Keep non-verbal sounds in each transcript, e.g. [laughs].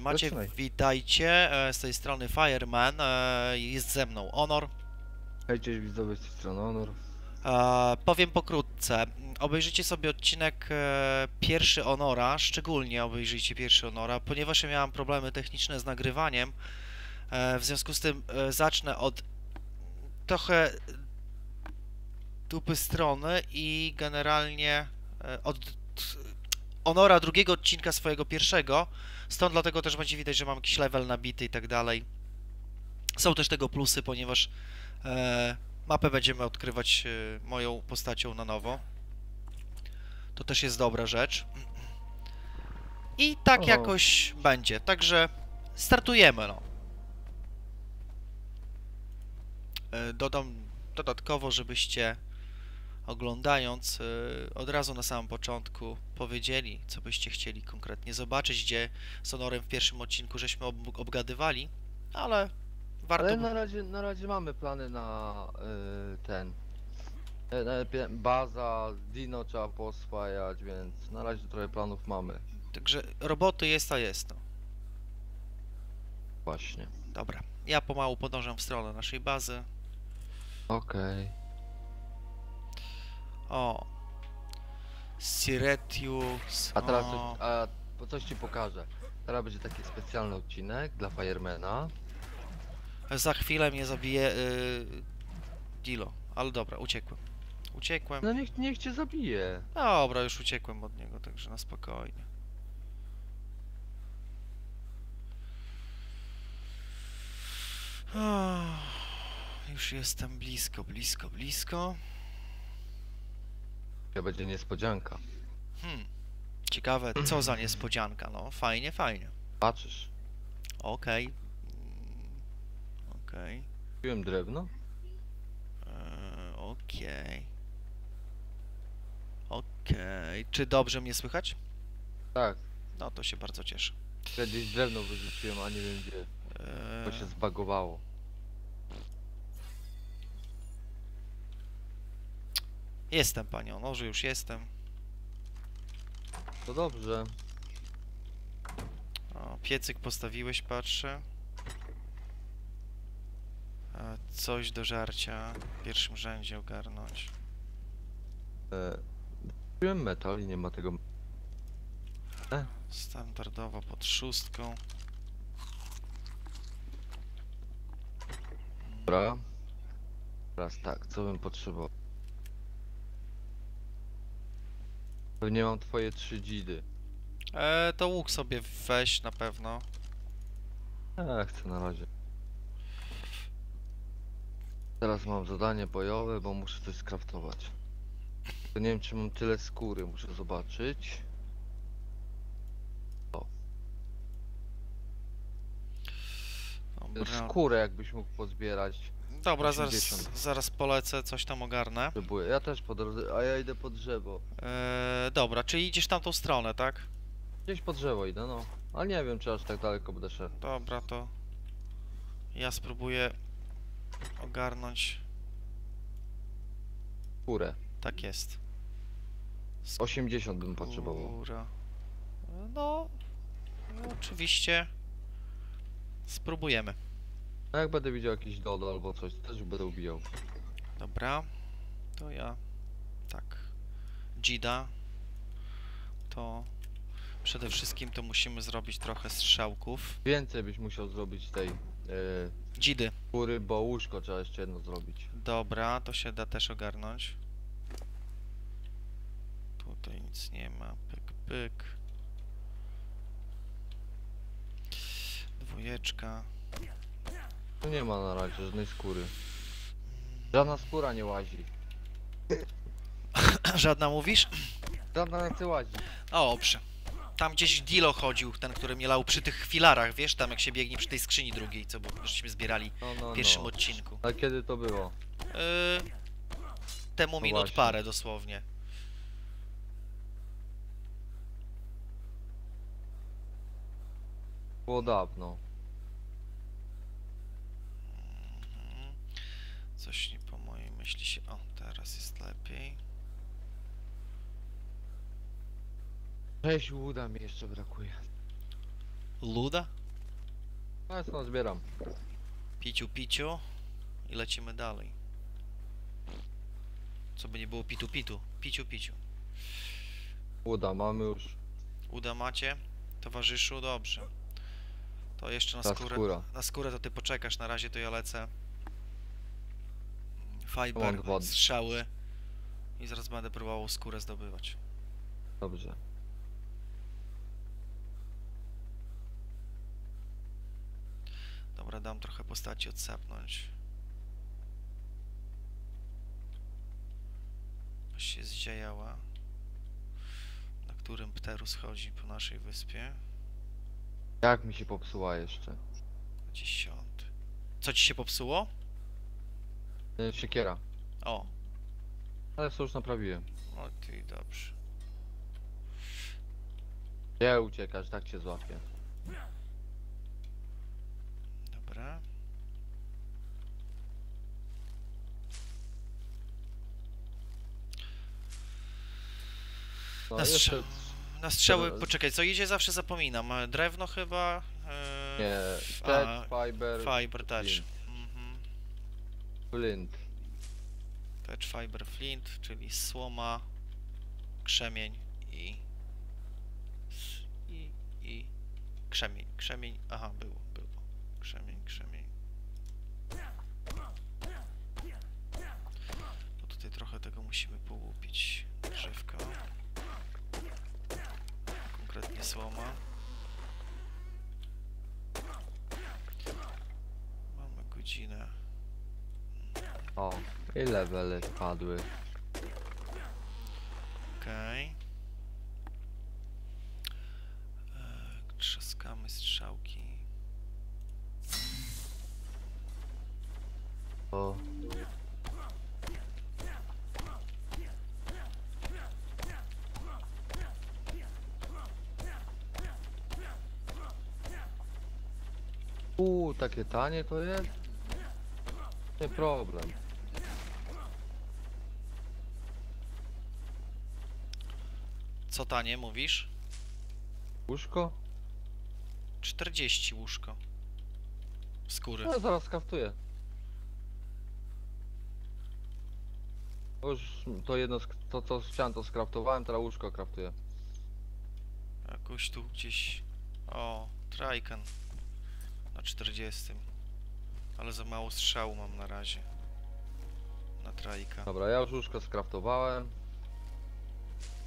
Macie, Zaczynaj. witajcie, e, z tej strony Fireman, e, jest ze mną Honor. Hej, cześć widzowie z tej strony Honor. E, powiem pokrótce, obejrzyjcie sobie odcinek e, pierwszy Honora, szczególnie obejrzyjcie pierwszy Honora, ponieważ ja miałem problemy techniczne z nagrywaniem, e, w związku z tym zacznę od trochę dupy strony i generalnie od Honora drugiego odcinka swojego pierwszego, stąd dlatego też będzie widać, że mam jakiś level nabity i tak dalej. Są też tego plusy, ponieważ e, mapę będziemy odkrywać e, moją postacią na nowo. To też jest dobra rzecz. I tak jakoś będzie. Także startujemy, no. E, Dodam dodatkowo, żebyście oglądając e, od razu na samym początku powiedzieli, co byście chcieli konkretnie zobaczyć, gdzie z Honorem w pierwszym odcinku żeśmy ob obgadywali, ale warto... Ale na razie, na razie mamy plany na y, ten. e, Baza, Dino trzeba poswajać, więc na razie trochę planów mamy. Także roboty jest, a jest, no. Właśnie. Dobra, ja pomału podążam w stronę naszej bazy. Okej. O. Siretius. A teraz o. a, coś ci pokażę. Teraz będzie taki specjalny odcinek dla Firemana. Za chwilę mnie zabije y, Dilo. Ale dobra, uciekłem. Uciekłem. No niech, niech cię zabije. Dobra, już uciekłem od niego, także na spokojnie. Już jestem blisko, blisko, blisko. To będzie niespodzianka. Hmm. Ciekawe, co za niespodzianka, no. Fajnie, fajnie. Patrzysz. Okej. Mm, Okej. Kupiłem drewno? Eee, Okej. Okej. Czy dobrze mnie słychać? Tak. No to się bardzo cieszę. Kiedyś drewno wyrzuciłem, a nie wiem gdzie. Bo Eee, się zbagowało. Jestem panią, no, że już jestem. To dobrze. O, piecyk postawiłeś, patrzę. E, Coś do żarcia w pierwszym rzędzie ogarnąć. E, kupiłem metal i nie ma tego. Standardowo pod szóstką. Dobra. Teraz tak, co bym potrzebował? Pewnie mam twoje trzy dzidy. E, to łuk sobie weź na pewno. Ja chcę na razie. Teraz mam zadanie bojowe, bo muszę coś skraftować. To nie wiem czy mam tyle skóry, muszę zobaczyć. Dobra, Skórę jakbyś mógł pozbierać. Dobra zaraz, 80. zaraz polecę, coś tam ogarnę. Ja też po drodze, a ja idę po drzewo. E, dobra, czyli idziesz tamtą stronę, tak? Gdzieś po drzewo idę, no. Ale nie wiem czy aż tak daleko będę szedł. Dobra, to ja spróbuję ogarnąć. Skórę. Tak jest. 80 bym potrzebował. No, no, oczywiście. Spróbujemy. A jak będę widział jakiś dodo albo coś, to też będę ubijał. Dobra, to ja tak. Dzida. To przede wszystkim to musimy zrobić trochę strzałków. Więcej byś musiał zrobić tej e, Dzidy. skóry, bo łóżko trzeba jeszcze jedno zrobić. Dobra, to się da też ogarnąć. Tutaj nic nie ma. Pyk, pyk. Dwójeczka. Tu nie ma na razie żadnej skóry. Żadna skóra nie łazi. [clears throat] Żadna mówisz? Żadna nie łazi. O, dobrze. Tam gdzieś Dilo chodził, ten, który mnie lał przy tych filarach, wiesz, tam jak się biegnie przy tej skrzyni drugiej, co żeśmy zbierali No, no, w pierwszym no. odcinku. A kiedy to było? Yy, temu No minut właśnie. parę dosłownie. Było dawno. Coś nie po mojej myśli się... O, teraz jest lepiej. Cześć, uda mi jeszcze brakuje. Luda? No to zbieram. Piciu, piciu. I lecimy dalej. Co by nie było pitu, pitu. Piciu, piciu. Uda, mamy już. Uda macie? Towarzyszu? Dobrze. To jeszcze na Ta skórę. skóra. Na skórę to ty poczekasz, na razie to ja lecę. Fiber, strzały. I zaraz będę próbował skórę zdobywać. Dobrze. Dobra, dam trochę postaci odsapnąć. Się zdziejała. Na którym Pterus chodzi po naszej wyspie? Jak mi się popsuła jeszcze? Dziesiąty. Co ci się popsuło? Y, Siekiera. O, Ale co już naprawiłem. o ty dobrze. Gdzie uciekasz, tak cię złapię. Dobra. Na, jeszcze... na strzały, poczekaj, co idzie zawsze zapominam. E, Drewno chyba? E, Nie, Ted, Fiber, Fiber też. Flint. Touch Fiber Flint, czyli słoma, krzemień i, i, i krzemień. Krzemień, aha, było, było. Krzemień, krzemień. To tutaj trochę tego musimy połupić. Drzewka. Konkretnie słoma. Mamy godzinę. O, i levely wpadły. Okej. E, Trzaskamy strzałki. O. Uuu, takie tanie to jest? Nie problem. Co tanie mówisz? Łóżko? 40 łóżko. Skóry. No, zaraz skaftuję. Już to jedno, to co chciałem to skraftowałem, teraz łóżko kraftuję. Jakoś tu gdzieś. O, Trajkan. Na 40. Ale za mało strzału mam na razie. Na Trajka. Dobra, ja już łóżko skraftowałem.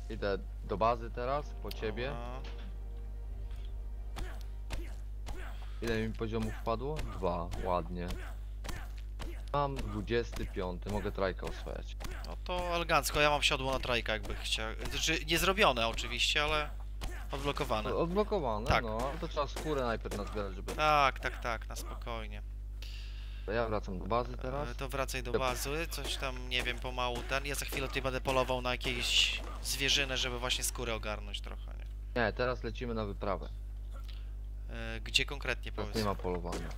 Idę do bazy teraz, po ciebie. Ile mi poziomów wpadło? Dwa, ładnie. Mam 25, mogę trajka oswajać. No to elegancko. Ja mam siodło na Trajka, jakby chciał. Znaczy, nie zrobione oczywiście, ale odblokowane. Odblokowane, Tak. no, to trzeba skórę najpierw nazbierać, żeby... Tak, tak, tak, na spokojnie. To ja wracam do bazy teraz. E, To wracaj do bazy, coś tam, nie wiem, pomału ten. Ja za chwilę tutaj będę polował na jakieś zwierzynę, żeby właśnie skórę ogarnąć trochę, nie? Nie, teraz lecimy na wyprawę. E, Gdzie konkretnie powiedz? nie ma polowania.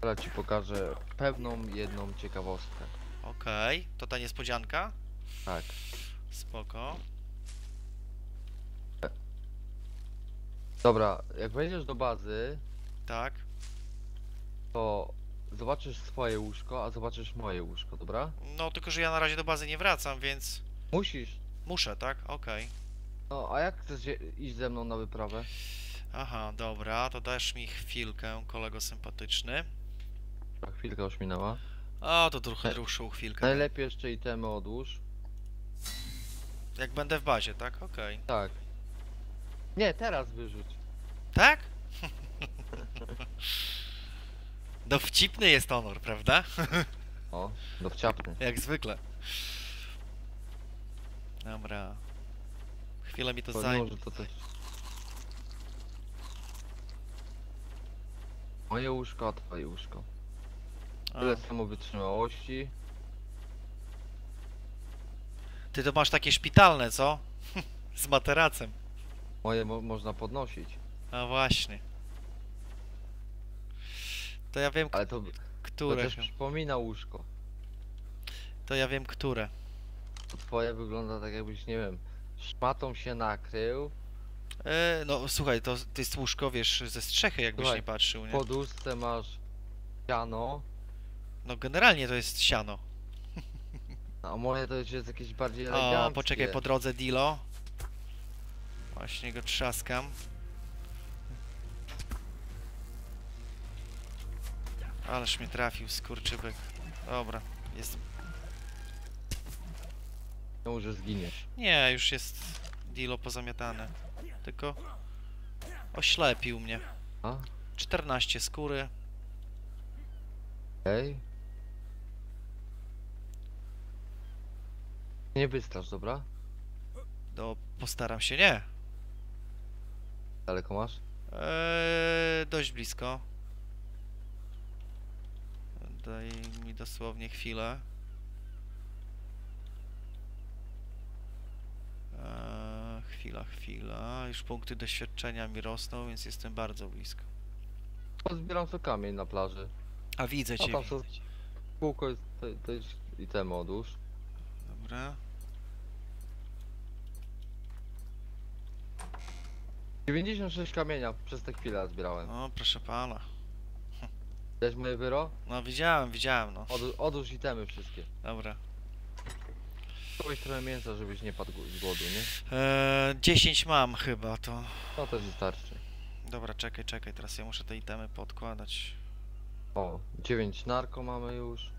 Teraz ci pokażę pewną jedną ciekawostkę. Okej, to ta niespodzianka? Tak. Spoko. Dobra, jak wejdziesz do bazy, Tak. To zobaczysz swoje łóżko, a zobaczysz moje łóżko, dobra? No, tylko że ja na razie do bazy nie wracam, więc Musisz. muszę, tak? Okej. No, a jak chcesz je- iść ze mną na wyprawę? Aha, dobra, to dasz mi chwilkę, kolego sympatyczny. Ta chwilka już minęła. O, to trochę E, dłuższą chwilkę. Najlepiej jeszcze itemy odłóż. Jak będę w bazie, tak? Okej. Tak. Nie, teraz wyrzuć. Tak? [laughs] Dowcipny jest honor, prawda? [laughs] O, dowciapny. Jak zwykle. Dobra. Chwilę mi to To zajmie. może to też. Moje łóżko, a twoje łóżko. A, Tyle samo wytrzymałości. Ty to masz takie szpitalne, co? [laughs] Z materacem. Moje mo można podnosić. A właśnie. To ja wiem, Ale to, to które. też przypomina łóżko. To ja wiem, które. To twoje wygląda tak jakbyś, nie wiem, szmatą się nakrył. E, no słuchaj, to, to jest łóżko, wiesz, ze strzechy, jakbyś Słuchaj, nie patrzył, W nie? poduszce masz siano, No generalnie to jest siano. a moje to już jest jakieś bardziej eleganckie. O, poczekaj, po drodze Dilo. Właśnie go trzaskam. Ależ mnie trafił, skurczybyk. Dobra, jest... No może zginiesz. Nie, już jest Dilo pozamiatane. Tylko... Oślepił mnie. A? 14 skóry. Okej. Nie wystrasz, dobra? No, postaram się, nie. Daleko masz? Eee, dość blisko. Daj mi dosłownie chwilę. Eee, chwila, chwila. Już punkty doświadczenia mi rosną, więc jestem bardzo blisko. Pozbieram sobie kamień na plaży. A widzę A cię. tam widzę cię. Kółko jest, to, to jest i ten odłóż. Dobra. 96 kamienia przez tę chwilę zbierałem. No, proszę pana. Wiesz moje wyro? No, widziałem, widziałem, no. Odłóż, odłóż itemy wszystkie. Dobra. Kogoś trochę mięsa, żebyś nie padł z głodu, nie? Eee, 10 mam chyba, to... No to wystarczy. Dobra, czekaj, czekaj, teraz ja muszę te itemy podkładać. O, 9 narko mamy już.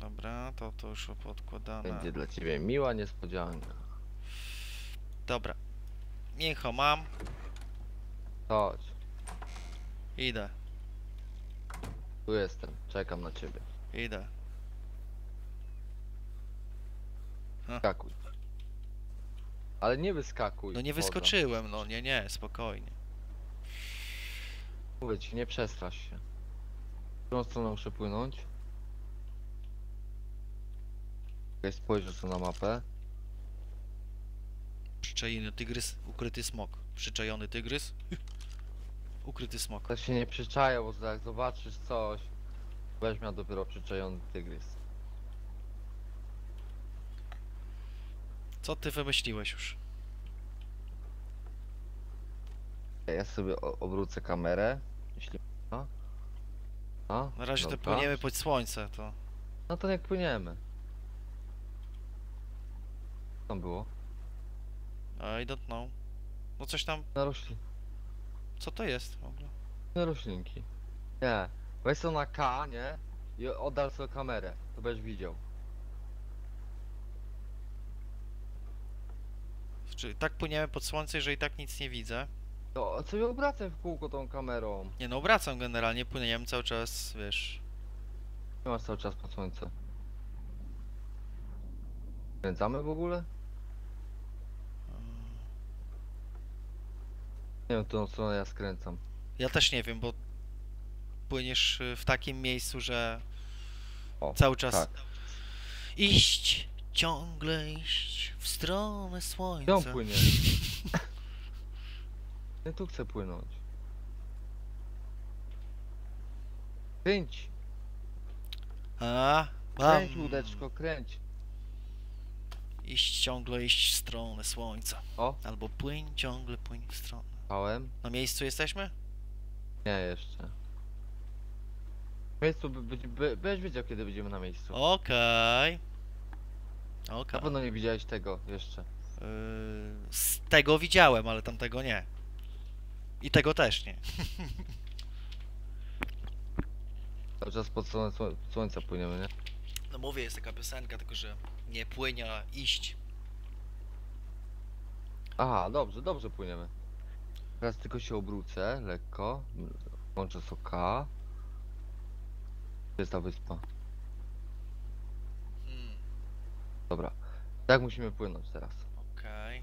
Dobra, to to już podkładane. Będzie dla ciebie miła niespodzianka. Dobra. Mięcho mam. Chodź, Idę, tu jestem, czekam na ciebie. idę. Skakuj. Ale nie wyskakuj. No nie woda. wyskoczyłem, no nie, nie, spokojnie. Mówię ci, nie przestrasz się. W którą stronę muszę płynąć? Okej, spojrzę sobie na mapę. Przyczajony tygrys, ukryty smok. Przyczajony tygrys, ukryty smok. Tak się nie przyczaja, bo jak zobaczysz coś, weźmie dopiero przyczajony tygrys. Co ty wymyśliłeś już? Ja sobie obrócę kamerę, jeśli... A? A? Na razie to Dobra. płyniemy pod słońce, to... No to jak płyniemy. Co tam było? I don't know. No coś tam, Na roślin... co to jest w ogóle? na roślinki. Nie. Weź to na K, nie? I oddal sobie kamerę, to będziesz widział. Czy tak płyniemy pod słońce, że i tak nic nie widzę? To sobie obracaj w kółko tą kamerą. Nie no, obracam generalnie, płyniemy cały czas, wiesz... Nie masz cały czas pod słońce. Kręcamy w ogóle? Nie wiem, którą stronę ja skręcam. Ja też nie wiem, bo płyniesz y, w takim miejscu, że O, cały czas tak. iść, ciągle iść w stronę słońca. płynie? [laughs] Ja tu chcę płynąć. Kręć! A, Kręć mam. łódeczko, kręć. Iść ciągle iść w stronę słońca. O. Albo płyń ciągle płyń w stronę. Pałem? Na miejscu jesteśmy? Nie, jeszcze. W miejscu, by, by, by, będziesz wiedział kiedy będziemy na miejscu. Okej. Na Okej. pewno nie widziałeś tego jeszcze. Yy, Z tego widziałem, ale tamtego nie. I tego też nie. [laughs] Cały czas pod stronę sło- słońca płyniemy, nie? No mówię, jest taka piosenka, tylko że nie płynie, a iść. Aha, dobrze, dobrze płyniemy. Teraz tylko się obrócę, lekko. Włączę soka. Gdzie jest ta wyspa? Hmm, Dobra. Tak musimy płynąć teraz. Okej.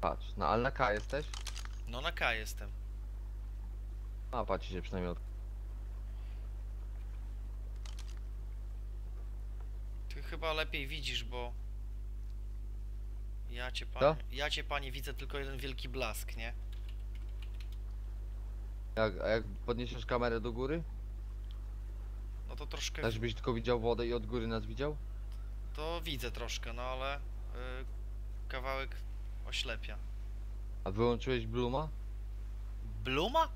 Patrz, no ale na K jesteś? No na K jestem. A, patrz się przynajmniej od... Ty chyba lepiej widzisz, bo... Ja cię Co? panie, ja cię panie widzę tylko jeden wielki blask, nie? Jak, a jak podniesiesz kamerę do góry? No to troszkę, Też byś tylko widział wodę i od góry nas widział? to widzę troszkę, no ale y, kawałek oślepia. A wyłączyłeś Bluma? Bluma?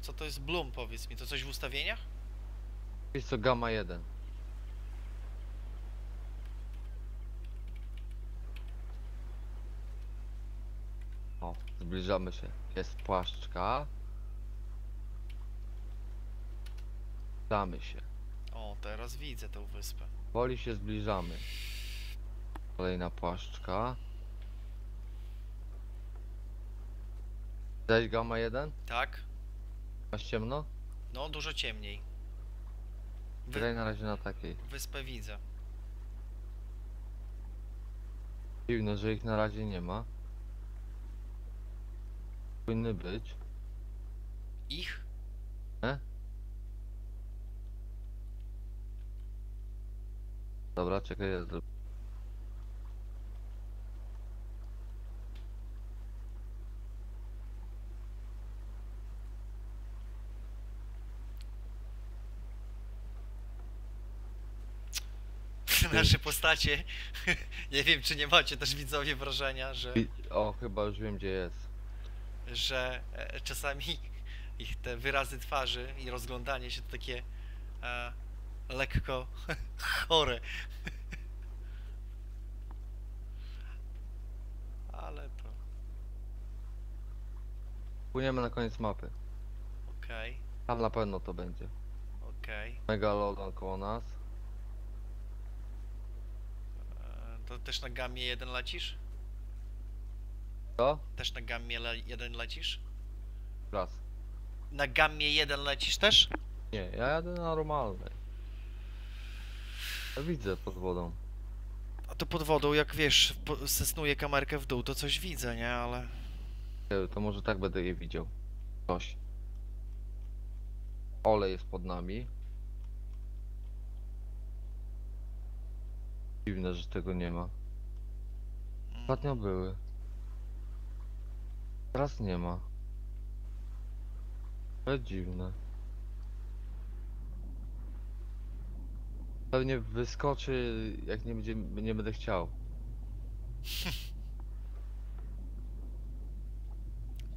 Co to jest Bloom, powiedz mi? To coś w ustawieniach? Jest to Gamma 1. O, zbliżamy się. Jest płaszczka. Zbliżamy się. O, teraz widzę tę wyspę. Woli się zbliżamy. Kolejna płaszczka. Dać Gamma 1? Tak? Masz ciemno? No, dużo ciemniej. Wy, Graj na razie na takiej. wyspę widzę. Dziwne, że ich na razie nie ma. Powinny być. Ich? Dobra, czekaj, ja zrobię. [laughs] Nasze postacie. [laughs] nie wiem, czy nie macie też widzowie wrażenia, że, O, chyba już wiem gdzie jest. Że e, czasami [laughs] ich te wyrazy twarzy i rozglądanie się to takie e, lekko [laughs] chore. [laughs] Ale to Płyniemy na koniec mapy. okej, Tam na pewno to będzie. okej. Megalodon koło nas. E, To też na gamie 1 lecisz? Co? Też na gamie 1 lecisz? Raz. Na gamie 1 lecisz też? Nie, ja jadę na normalnej. Ja widzę pod wodą. A to pod wodą, jak wiesz, po- sesnuję kamerkę w dół, to coś widzę, nie? Ale... E, To może tak będę je widział. Coś. Ole jest pod nami. Dziwne, że tego nie ma. Mm. Ostatnio były. Teraz nie ma. To dziwne. Pewnie wyskoczy, jak nie, będzie, nie będę chciał. [laughs]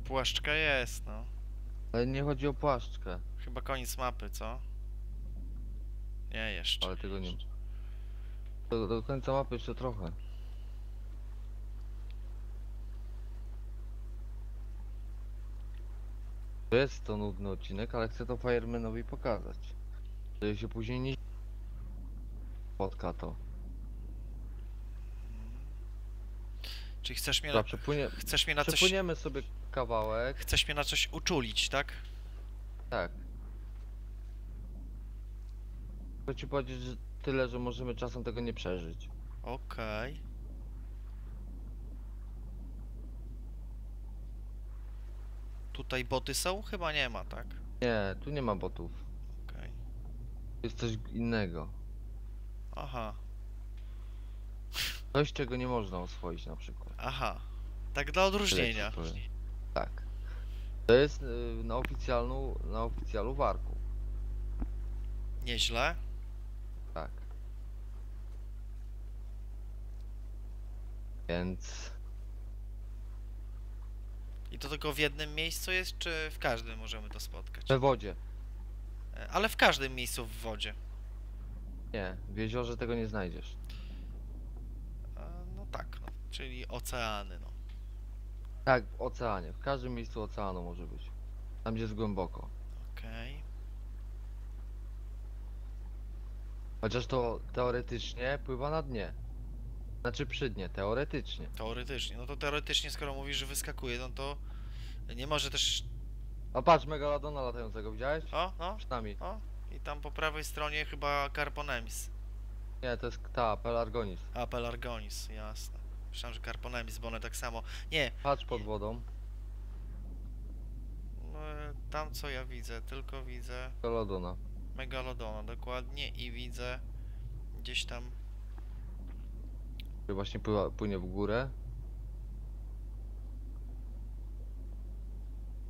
Płaszczka jest, no. Ale nie chodzi o płaszczkę, Chyba koniec mapy, co? Nie, jeszcze. ale tego nie ma. Do, do końca mapy jeszcze trochę. To jest to nudny odcinek, ale chcę to Firemanowi pokazać. Żeby się później nie spotka to. Czyli chcesz mnie na, przepłynie, chcesz mnie na coś... przepłyniemy sobie kawałek. Chcesz mnie na coś uczulić, tak? Tak. Chcę ci powiedzieć że tyle, że możemy czasem tego nie przeżyć. Okej. Tutaj boty są? Chyba nie ma, tak? Nie, tu nie ma botów. Okej. Jest coś innego. Aha, Coś, czego nie można oswoić na przykład. aha. Tak dla odróżnienia. Tak. To jest y, na oficjalnu, na oficjalu warku. Nieźle. Tak. Więc I to tylko w jednym miejscu jest, czy w każdym możemy to spotkać? we wodzie. E, Ale w każdym miejscu w wodzie. Nie, w jeziorze tego nie znajdziesz. E, No tak, no. Czyli oceany, no. Tak, w oceanie. W każdym miejscu oceanu może być. Tam gdzie jest głęboko. Okej. Chociaż to teoretycznie pływa na dnie. Znaczy przy dnie, teoretycznie. Teoretycznie. No to teoretycznie, skoro mówisz, że wyskakuje, no to nie może też... A patrz, megalodona latającego, widziałeś? O, no, Przed nami. o. I tam po prawej stronie chyba Carponemis. Nie, to jest ta, Pelargonis. A, Pelargonis, jasne. Myślałem, że Carponemis, bo one tak samo... Nie, Patrz pod wodą. no, e, tam co ja widzę, tylko widzę Megalodona. Megalodona dokładnie i widzę gdzieś tam... Który właśnie pływa, płynie w górę.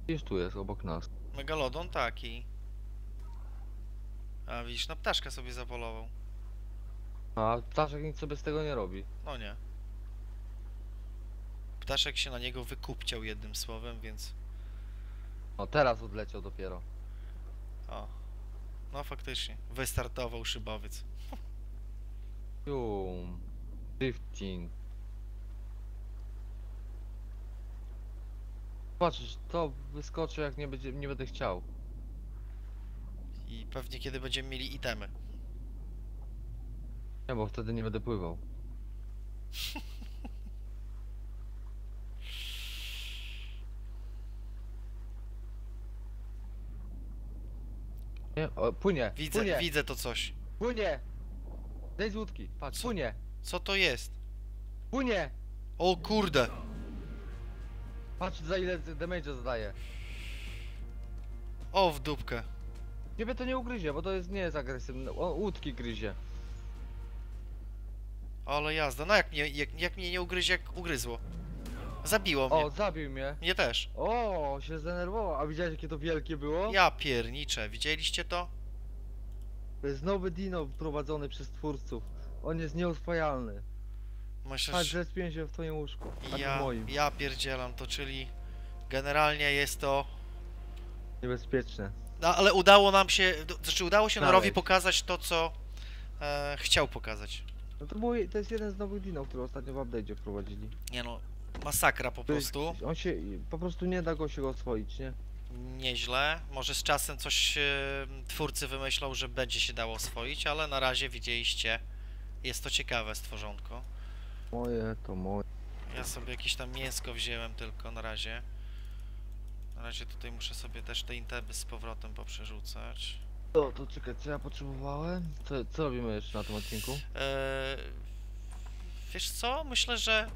Gdzieś tu jest, obok nas. Megalodon taki. A widzisz, no ptaszka sobie zapolował. A ptaszek nic sobie z tego nie robi. No nie. Ptaszek się na niego wykupciał jednym słowem, więc... O, teraz odleciał dopiero. O. No faktycznie. Wystartował szybowiec. Jum. Drifting. Patrz, to wyskoczy jak nie, będzie, nie będę chciał. I pewnie kiedy będziemy mieli itemy. Nie, bo wtedy nie będę pływał. [laughs] Nie, o, płynie, Widzę, płynie, widzę to coś. płynie! Daj z łódki, patrz, Co? płynie, Co to jest? płynie! O kurde! Patrz za ile damage zadaje. O w dupkę. Ciebie to nie ugryzie, bo to jest, nie jest agresywne, on łódki gryzie. Ale jazda. No jak mnie, jak, jak mnie nie ugryzie, jak ugryzło. Zabiło mnie. O, zabił mnie. Mnie też. O, się zdenerwował, a widziałeś jakie to wielkie było? Ja pierniczę. Widzieliście to? To jest nowy dino wprowadzony przez twórców. On jest nieoswajalny. Myślę, Patrz, że... respię się w twoim łóżku, a Ja, w moim. ja pierdzielam to, czyli... Generalnie jest to... Niebezpieczne. No, ale udało nam się... Znaczy udało się Norowi pokazać to, co... E, chciał pokazać. No to, był, to jest jeden z nowych dino, który ostatnio w update'cie wprowadzili. Nie no... Masakra po prostu. On się, po prostu nie da go się oswoić, nie? Nieźle. Może z czasem coś e, twórcy wymyślą, że będzie się dało oswoić, ale na razie widzieliście... Jest to ciekawe stworzonko. Moje, to moje. Ja sobie jakieś tam mięsko wziąłem tylko na razie. Na razie tutaj muszę sobie też te inteby z powrotem poprzerzucać. To, to czekaj, co ja potrzebowałem? Co, co robimy jeszcze na tym odcinku? Eee, wiesz co? Myślę, że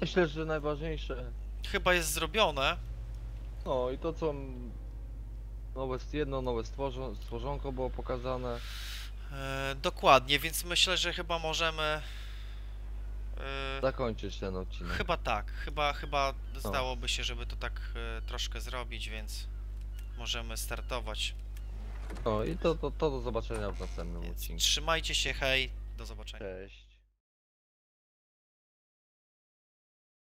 Myślę, że najważniejsze. chyba jest zrobione. No i to co. Nowe, jedno nowe stworzonko było pokazane. Eee, dokładnie, więc myślę, że chyba możemy. eee, Zakończyć ten odcinek. chyba tak, chyba, chyba zdałoby się, żeby to tak e, troszkę zrobić, więc możemy startować. No i to, to, to do zobaczenia w następnym odcinku. trzymajcie się, hej, do zobaczenia. Cześć.